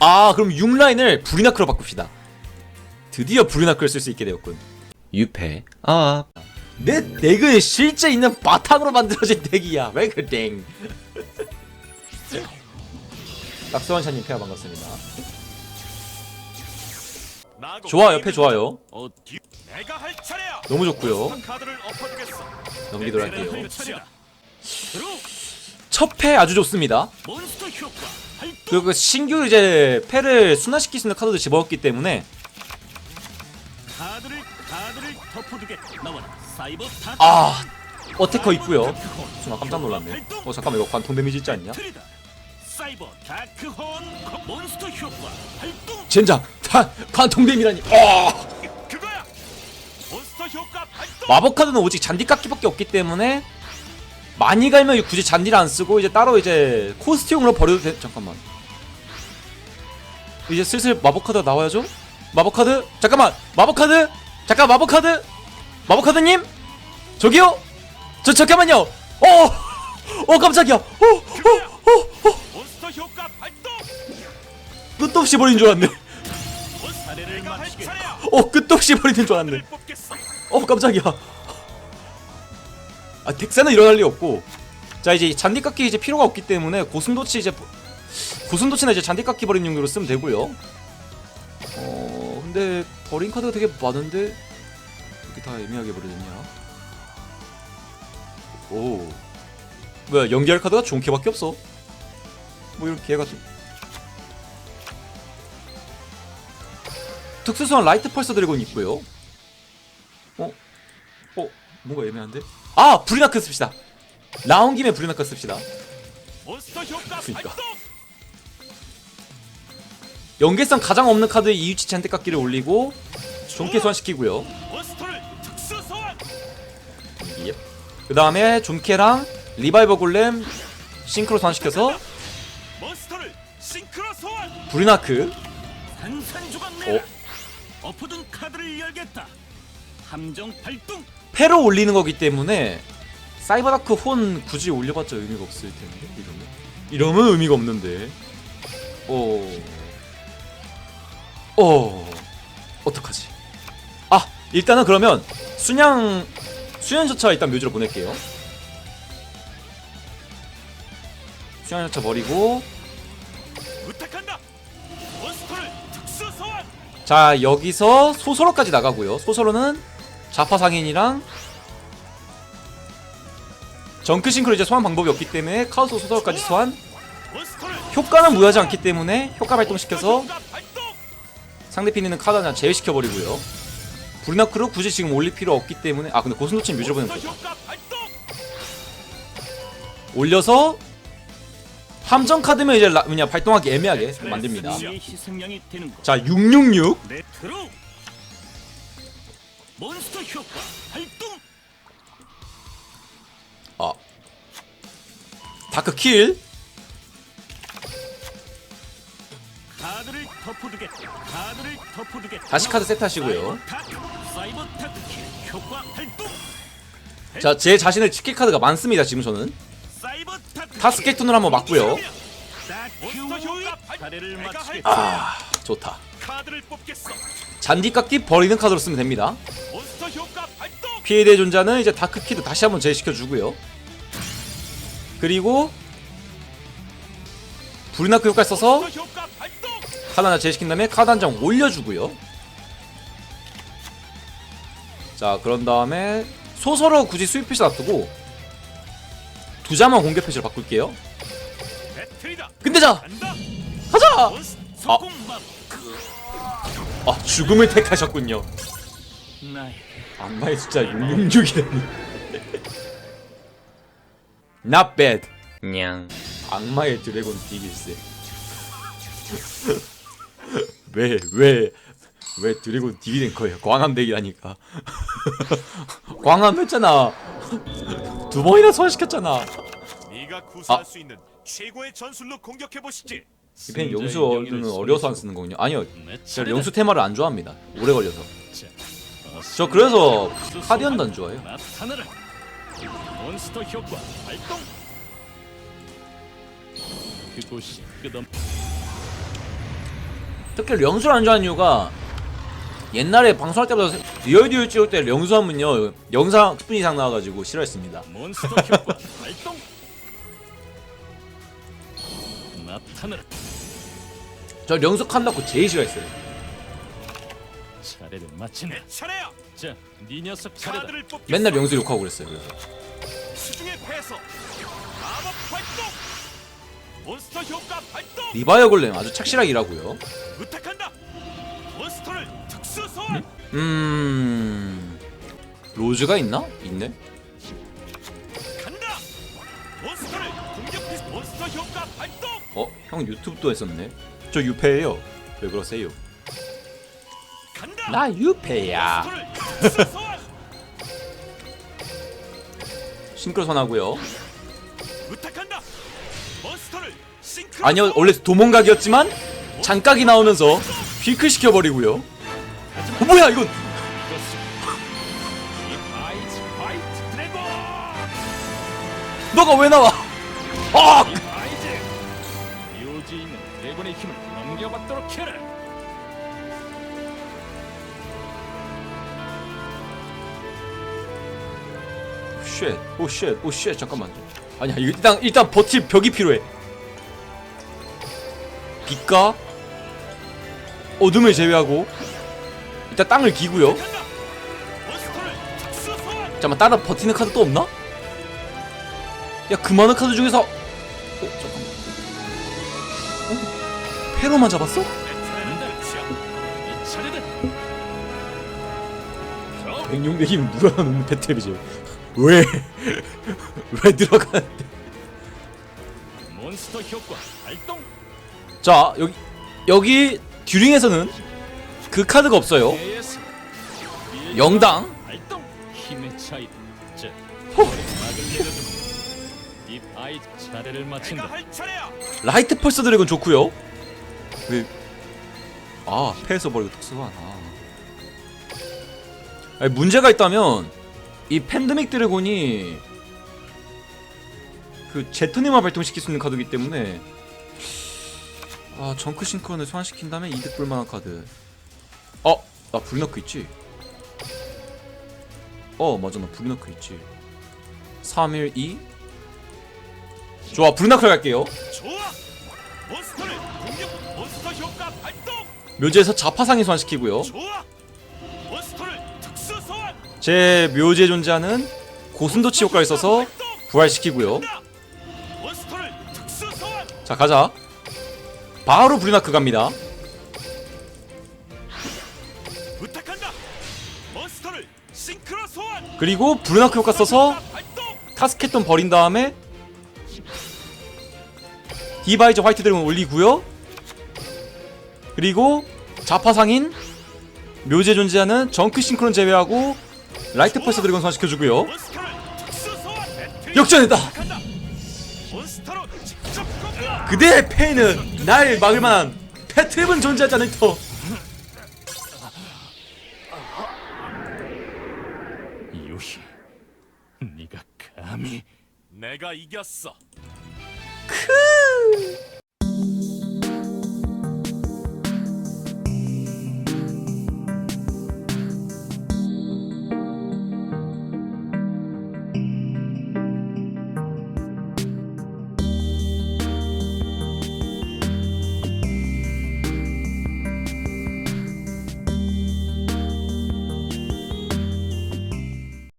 아 그럼 6라인을 브리나크로 바꿉시다 드디어 브리나크를 쓸 수 있게 되었군 유패 아. 내 덱은 실제 있는 바탕으로 만들어진 덱이야 왜 그래 낙서원샤님 페어 반갑습니다 좋아 옆에 좋아요. 너무 좋고요. 넘기도록 할게요 차례다. 들어. 첫패 아주 좋습니다 몬스터 효과. 활동. 그리고 신규 이제 패를 순화시킬 수 있는 카드도 집어왔기 때문에 카드를 카드를 덮어두겠다. 나와라. 사이버 타. 아 어테커 있고요 순간 깜짝 놀랐네 어 잠깐만 이거 관통 데미지 있지 않냐. 사이버 다크 혼 몬스터 효과. 활동. 젠장 다 관통 데미라니 아 그거야. 몬스터 효과 활동. 마법 카드는 오직 잔디 깎기밖에 없기 때문에 많이 갈면 굳이 잔디를 안 쓰고 이제 따로 이제 코스튬으로 버려도 돼? 잠깐만. 이제 슬슬 마법 카드가 나와야죠? 마법 카드? 잠깐만! 마법 카드? 잠깐 마법 카드? 마법 카드님? 저기요? 저 잠깐만요! 어 어 깜짝이야! 어 어 어어! 몬스터 효과 활동. 끝도 없이 버린 줄 알았네. 어 끝도 없이 버리는 줄 알았네. 어 깜짝이야 아 덱사는 일어날 리 없고. 자 이제 잔디 깎기 이제 필요가 없기 때문에 고슴도치 이제 고슴도치나 이제 잔디 깎기 버리는 용도로 쓰면 되고요. 어 근데 버린 카드가 되게 많은데 이렇게 다 애매하게 버려졌냐? 오. 뭐야 연기할 카드가 존캐밖에 없어. 뭐 개가 좀. 특수소환 라이트 펄서 드래곤 있고요. 어? 어? 뭔가 애매한데? 아! 브리나크 씁시다 나온 김에 브리나크 씁시다 그러니까. 활동. 연계성 가장 없는 카드에 이유치 잔뜩 깎기를 올리고 존캐 소환시키고요. 예. 그 다음에 존캐랑 리바이버 골렘 싱크로 소환시켜서 산산조각 내라. 엎어둔 카드를 열겠다. 함정 발동. 패로 올리는 거기 때문에 사이버다크 혼 굳이 올려봤자 의미가 없을 텐데 이러면? 이러면 의미가 없는데. 어... 어... 어떡하지? 아 일단은 그러면 순양 수연저차 일단 묘지로 보낼게요. 수연저차 버리고. 자 여기서 소설어까지 나가고요. 소설어는 자파상인이랑 정크 싱크로 이제 소환 방법이 없기 때문에 카우스 소설어까지 소환 효과는 무효하지 않기 때문에 효과 발동시켜서. 상대편 있는 카드 하나 제외시켜버리고요 브리나크로 굳이 지금 올릴 필요 없기 때문에 아 근데 고슴도치 뮤즈로 보내면. 올려서 함정 카드면 이제 라, 뭐냐 발동하기 애매하게 만듭니다 승리의 희생양이 되는 것. 자 666. 몬스터 효과 발동. 아 다크 킬 카드를 덮어두겠다. 카드를 덮어두겠다. 다시 카드 세트하시고요 사이버 타크. 사이버 타크 킬 효과 발동. 자 제 자신을 지킬 카드가 많습니다 지금 저는 사이버 타크. 타스케톤을 한번 맞고요. 아 좋다 카드를 뽑겠어. 잔디 깎기 버리는 카드로 쓰면 됩니다. 피해대 존자는 이제 다크키도 다시 한번 제시켜주고요 그리고 브리나크 효과 써서. 카드 하나 제시킨 다음에 카드 한 장 올려주고요 자 그런 다음에 소설어 굳이 수입 표시 놔두고 두 자만 공개 표시로 바꿀게요. 끝내자 간다. 가자 석공만. 아 죽음을 택하셨군요 악마의 숫자 666이라니. Not bad. 냥. 악마의 드래곤 디길스 왜왜 왜 드래곤 딜이 된 거예요? 광함 덱이라니까. 광함 했잖아. 두 번이나 소환시켰잖아. 네가 구사할 아. 수 있는 최고의 전술로 공격해 보시지. 이펜 영수 어는 어려서 안 쓰는 거군요. 아니요. 제가 영수 테마를 안 좋아합니다. 오래 걸려서 저 그래서 카디언도 안 좋아해요. 몬스터 효과 발동. 그곳이 끝없. 특히 령수를 안 좋아하는 이유가 옛날에 방송할 때보다 리얼듀얼 찍을 때 령수 하면요 영상 10분 이상 나와가지고 싫어했습니다 몬스터 효과 발동. 나타나라. 저 령수 칸다고 제일 싫어했어요 차례를 마친 내 차례야. 자, 네 녀석 차례다. 카드를 뽑겠어. 맨날 령수 욕하고 그랬어요 그래서 수중의 패서. 마법 발동. 몬스터 효과 발동. 리바이어 골렘 아주 착실하게 일하고요 부탁한다. 몬스터를 특수 소환. 음... 로즈가 있나? 있네 간다. 몬스터를 공격 피 몬스터 효과 발동. 어? 형 유튜브도 했었네 저 유패예요 왜 그러세요? 나 유패야 몬스터를 특수 소환. 싱크로선 하고요 부탁한다. 몬스터를 싱크로. 아니요 원래 도망각이었지만 장각이 나오면서 휘클 시켜버리고요 어, 뭐야 이건. 너가 왜 나와 아! 드래곤의 힘을 넘겨받도록 해라. 쉣, 오 쉣, 오 쉣, 잠깐만. 아니야, 이거 일단 일단 버틸 벽이 필요해. 빛과 어둠을 제외하고 일단 땅을 기고요. 잠깐만, 다른 버티는 카드 또 없나? 야, 그 많은 카드 중에서 어, 잠깐만. 어? 페로만 잡았어? 내 차례다. 이 차례다. 저 백룡 대기는 누가 배틀이지? 왜? 왜 들어가는데? 몬스터 효과 발동. 자, 여기 여기 듀링에서는 그 카드가 없어요. AS. 영당. 발동. 힘의 차이. 자, 호. 막을 내려주마. 이 아이즈 차례를 마친다. 내가 할 차례야. 라이트 펄스 드래곤 좋고요. 왜? 아 패에서 버리고 특수한. 아. 아니, 문제가 있다면 이 팬데믹 드래곤이 그 제트님만 발동시킬 수 있는 카드이기 때문에 아 정크 싱크론을 소환시킨다면 이득 볼만한 카드. 어, 나 브리너크 있지? 어 맞아 나 브리너크 있지. 312 좋아 브리너크 갈게요. 묘지에서 자파상이 소환시키고요. 좋아. 제 묘지에 존재하는 고순도치 효과를 써서 부활시키고요. 간다. 몬스터를 특수 소환. 자 가자. 바로 브리나크 갑니다. 그리고 브리나크 효과 써서 발동. 카스켓돈 버린 다음에 디바이저 화이트 드래곤 올리고요. 그리고 자파상인 묘지에 존재하는 정크 싱크론 제외하고 라이트 펄스 드래곤. 배틀 역전했다. 그대의 패는 날 막을 만한 패트랩은 존재하지 않을 터. 유희, 네가 감히 내가 이겼어. 크.